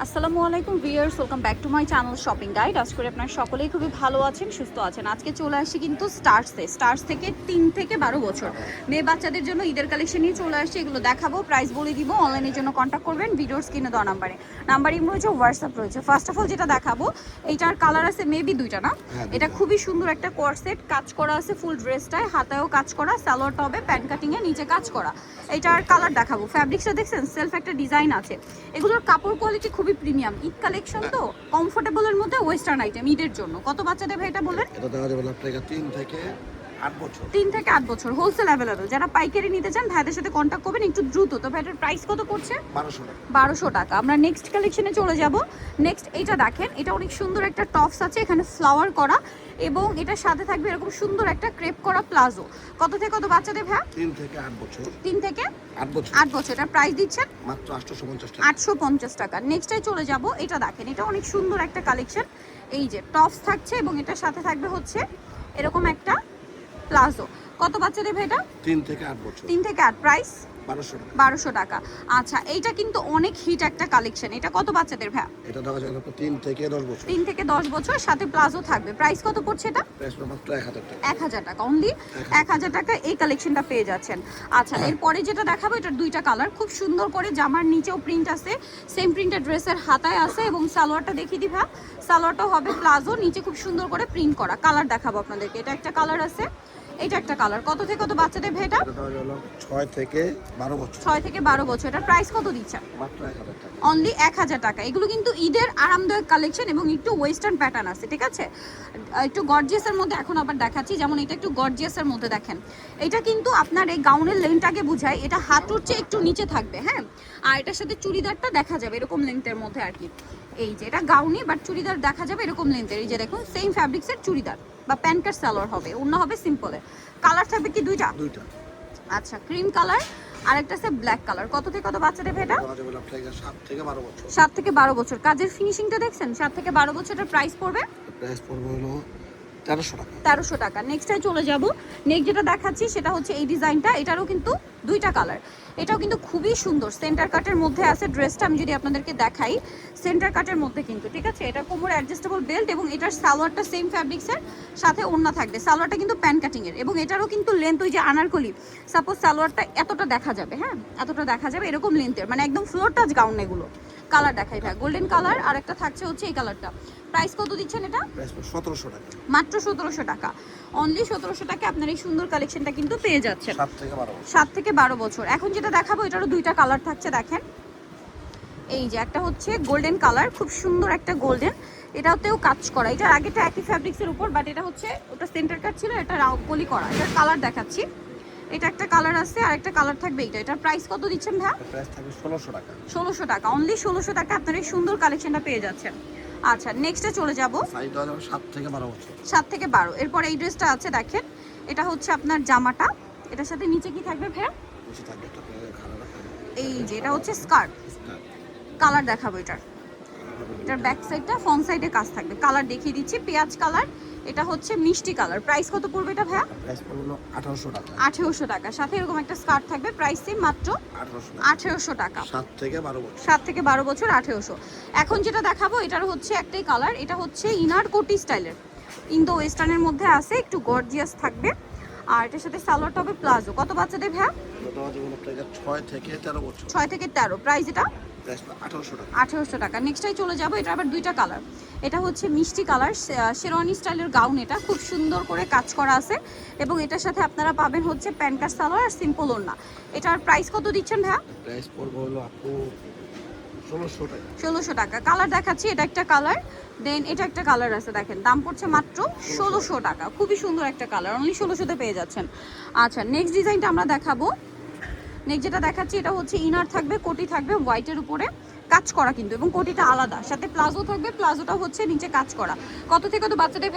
আসসালামু আলাইকুম viewers welcome back to my channel shopping guide. আজ করে আপনারা সকলেই খুবই ভালো আছেন সুস্থ আছেন। আজকে চলে আসি কিন্তু স্টার্সে স্টার্স থেকে তিন থেকে বারো বছর। মেয়ে বাচ্চাদের জন্য ঈদের কালেকশন নিয়ে চলে আসছি এগুলো দেখাবো প্রাইস বলে দিব অনলাইনের জন্য কন্ট্যাক্ট করবেন ভিডিওর স্ক্রিনে দেওয়া নাম্বারে নাম্বার ইম রয়েছে হোয়াটসঅ্যাপ রয়েছে। ফার্স্ট অফ অল যেটা দেখাবো এইটার কালার আছে মেবি দুইটা না? হ্যাঁ, এটা খুবই সুন্দর একটা কোয়ারসেট কাজ করা আছে ফুল ড্রেসটায় হাতায়ও কাজ করা সালোয়ারটা হবে প্যান্ট কাটিংয়ে নিচে কাজ করা। এটার কালার দেখাবো। ফ্যাব্রিক্সটা দেখছেন? সেলফ একটা ডিজাইন আছে। এগুলোর কাপড় কোয়ালিটি খুবই প্রিমিয়াম। ঈদ কালেকশন তো কমফোর্টেবলের মধ্যে ওয়েস্টার্ন আইটেম ঈদের জন্য। কত বাচ্চা দেবে এটা বলেন? এটা দেওয়া যাবে আপনার 3 থেকে বছর। তিন থেকে আট বছর হোলসেল অ্যাভেলেবল যারা পাইকারি নিতে চান ভাইদের সাথে কন্ট্যাক্ট করবেন একটু দ্রুত। তো ভাইটার প্রাইস কত পড়ছে? বারোশো টাকা। বারোশো টাকা। আমরা নেক্সট কালেকশনে চলে যাব। নেক্সট এটা দেখেন এটা অনেক সুন্দর একটা টপস আছে এখানে ফ্লাওয়ার করা। এবং এটার সাথে থাকবে এরকম সুন্দর একটা ক্রেপ করা প্লাজো। কত থেকে কত বাচ্চাদের ভ্যা তিন থেকে আট বছর। তিন থেকে আট বছর। আট বছর। এটার প্রাইস দিচ্ছেন? মাত্র আটশোশো পঞ্চাশ টাকা। আটশো পঞ্চাশ টাকা। নেক্সটে চলে যাব। এটা দেখেন এটা অনেক সুন্দর একটা কালেকশন এই যে টপস থাকছে এবং এটার সাথে থাকবে হচ্ছে এরকম একটা প্লাজো। কত বাচ্চাদের ভাই এটা তিন থেকে আট বছর। তিন থেকে আট। প্রাইস? বারোশো টাকা। আচ্ছা এইটা কিন্তু অনেক হিট একটা কালেকশন। এটা কত বাচ্চাদের ভ্যা এটা দেওয়া যাবে তিন থেকে দশ বছর। তিন থেকে দশ বছর সাথে প্লাজো থাকবে। প্রাইস কত পড়ছে এটা? এক হাজার টাকা। অনলি এক হাজার টাকা এই কালেকশনটা পেয়ে যাচ্ছেন। আচ্ছা এরপরে যেটা দেখাবো এটার দুইটা কালার। খুব সুন্দর করে জামার নিচেও প্রিন্ট আছে। সেম প্রিন্টের ড্রেসের হাতায় আছে এবং সালোয়ারটা দেখিয়ে দিবা সালোয়ারটা হবে প্লাজো নিচে খুব সুন্দর করে প্রিন্ট করা। কালার দেখাবো আপনাদেরকে। এটা একটা কালার আছে। এটা একটা কালার কত থেকে কত বাচ্চাদের ভেটা? এটা ছয় থেকে বারো বছর। ছয় থেকে বারো বছর। এটার প্রাইস কত টাকা। অনলি এক হাজার টাকা। এগুলো কিন্তু ঈদের আরামদায়ক কালেকশন এবং একটু ওয়েস্টার্ন প্যাটার্ন আছে ঠিক আছে? একটু গর্জিয়াসের মধ্যে এখন আবার দেখাচ্ছি। যেমন এটা একটু গর্জিয়াসের মধ্যে দেখেন। এটা কিন্তু আপনার এই গাউনের লেন্থটাকে বোঝায়। এটা হাঁটুর চেয়ে একটু নিচে থাকবে হ্যাঁ? আর এটার সাথে চুড়িদারটা দেখা যাবে এরকম লেন্থের মধ্যে আর কি। এই যে এটা গাউনি বাট চুড়িদার দেখা যাবে এরকম লেন্থের এই যে দেখুন সেম ফ্যাব্রিক্সের চুড়িদার। বা প্যান্টার সালোয়ার হবে অন্য হবে সিম্পলে কালার থাকবে কি দুইটা? দুইটা। আচ্ছা ক্রিম কালার আর একটা আছে ব্ল্যাক কালার কত থেকে কত বাচ্চা দেবে এটা? দেওয়া সাত থেকে বারো বছর। থেকে কাজের ফিনিশিংটা দেখছেন? সাত থেকে বারো বছরের প্রাইস পড়বে? প্রাইস পড়বে হলো তেরোশো তেরোশো টাকা। চলে যেটা দেখাচ্ছি, সেটা হচ্ছে এই ডিজাইনটা। এটারও কিন্তু দুইটা কালার এটাও কিন্তু খুবই সুন্দর। সেন্টার কাটের মধ্যে ড্রেসটা আমি যদি আপনাদেরকে দেখাই। সেন্টার কাটের মধ্যে কিন্তু, ঠিক আছে? এটা কোমর বেল্ট এবং এটার সালোয়ারটা সেম সাথে ওড়না থাকবে। সালোয়ারটা কিন্তু প্যান কাটিংয়ের এবং এটারও কিন্তু লেন্থ ওই যে আনারকলি। সাপোজ সালোয়ারটা এতটা দেখা যাবে হ্যাঁ? এতটা দেখা যাবে এরকম লেন্থের মানে একদম ফ্লোর টাচ গাউন এগুলো। কালার দেখাই ভাই। গোল্ডেন কালার আর একটা থাকছে হচ্ছে এই কালারটা। প্রাইস কত দিচ্ছেন এটা? সতেরোশো টাকা। মাত্র সতেরোশো টাকা। অনলি সতেরোশো টাকা আপনার এই সুন্দর কালেকশনটা কিন্তু পেয়ে যাচ্ছেন। সাত থেকে বারো বছর। এখন যেটা দেখাবো এটারও দুইটা কালার থাকছে দেখেন। এই যে একটা হচ্ছে গোল্ডেন কালার খুব সুন্দর একটা গোল্ডেন এটাতেও কাজ করা। এটার আগেটা একই ফ্যাব্রিক্সের উপর বাট এটা হচ্ছে ওটা সেন্টার কাট ছিল এটা রাউকলি করা। এটার কালার দেখাচ্ছি। এটা একটা কালার আছে আর একটা কালার থাকবে এটা এটার প্রাইস কত দিচ্ছেন ভাই প্রাইস থাকবে ষোলোশো টাকা। ষোলোশো টাকা। অনলি ষোলোশো টাকা আপনার এই সুন্দর কালেকশনটা পেয়ে যাচ্ছেন। আচ্ছা নেক্সটে চলে যাব। সাইজ থেকে বারো বছর। সাত থেকে বারো। এরপর এই ড্রেসটা আছে দেখেন। এটা হচ্ছে আপনার জামাটা। এটার সাথে নিচে কি থাকবে রাখা এই যে এটা হচ্ছে স্কার্ট কালার দেখাবো এটার। এটার ব্যাক সাইডটা ফ্রন্ট সাইডে কাজ থাকবে। কালার দেখিয়ে দিচ্ছি পেঁয়াজ কালার এটা হচ্ছে মিষ্টি কালার। প্রাইস কত পড়বে এটা ভাইয়া? প্রাইস পড়বে হলো আঠারোশো টাকা। আঠেরোশো টাকা। সাথে এরকম একটা স্কার্ট থাকবে প্রাইস সেম মাত্র আঠারোশো টাকা। আঠেরোশো টাকা। সাত থেকে বারো বছর। সাত থেকে বারো বছর আঠেরোশো। এখন যেটা দেখাবো এটার হচ্ছে একটাই কালার এটা হচ্ছে ইনার কোটি স্টাইলের। ইন্দো ওয়েস্টার্নের মধ্যে আছে একটু গর্জিয়াস থাকবে। আর এটার সাথে সালোয়ারটা হবে প্লাজো। কত বাচ্চাদের ভ্যা ছয় থেকে তেরো। বছর ছয় থেকে তেরো প্রাইস এটা? আঠারোশো টাকা। নেক্সটাই চলে যাব। এটা আবার দুইটা কালার। এটা হচ্ছে মিষ্টি কালার। শেরওয়ানি স্টাইলের গাউন এটা। খুব সুন্দর করে কাজ করা আছে। এবং এটার সাথে আপনারা পাবেন হচ্ছে প্যান কার্ড সালোয়ার আর সিম্পল ওড়না। এটার প্রাইস কত দিচ্ছেন ভাইয়া? প্রাইস পড়বে হলো আপু ষোলোশো টাকা। কালার দেখাচ্ছি, এটা একটা কালার দেন এটা একটা কালার আছে, দেখেন, দাম পড়ছে মাত্র ষোলোশো টাকা। খুবই সুন্দর একটা কালার অনলি ষোলোশোতে পেয়ে যাচ্ছেন। আচ্ছা নেক্সট ডিজাইনটা আমরা দেখাবো। নেক্সট যেটা দেখাচ্ছি, এটা হচ্ছে ইনার থাকবে, কোটি থাকবে হোয়াইটের উপরে। কাজ করা কিন্তু এবং কোটিটা আলাদা। সাথে প্লাজো থাকবে প্লাজোটা হচ্ছে নিচে কাজ করা। কত থেকে কত বাচ্চাদের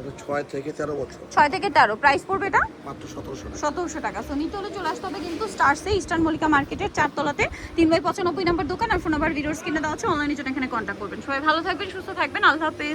এটা ছয় থেকে তেরো বছর। ছয় থেকে তেরো। প্রাইস পড়বে এটা? মাত্র সতেরোশো টাকা। সতেরোশো টাকা। সো নিতে হলে চলে আসতে হবে কিন্তু স্টার্সে ইস্টার্ন মল্লিকা মার্কেটের চারতলাতে। তিন বাই পঁচানব্বই নাম্বার দোকান আর ফোন নাম্বার ভিডিওস কিনে দেওয়া হচ্ছে অনলাইনে জন্য এখানে কন্ট্যাক্ট করবেন। সবাই ভালো থাকবেন সুস্থ থাকবেন। আল্লাহ হাফেজ।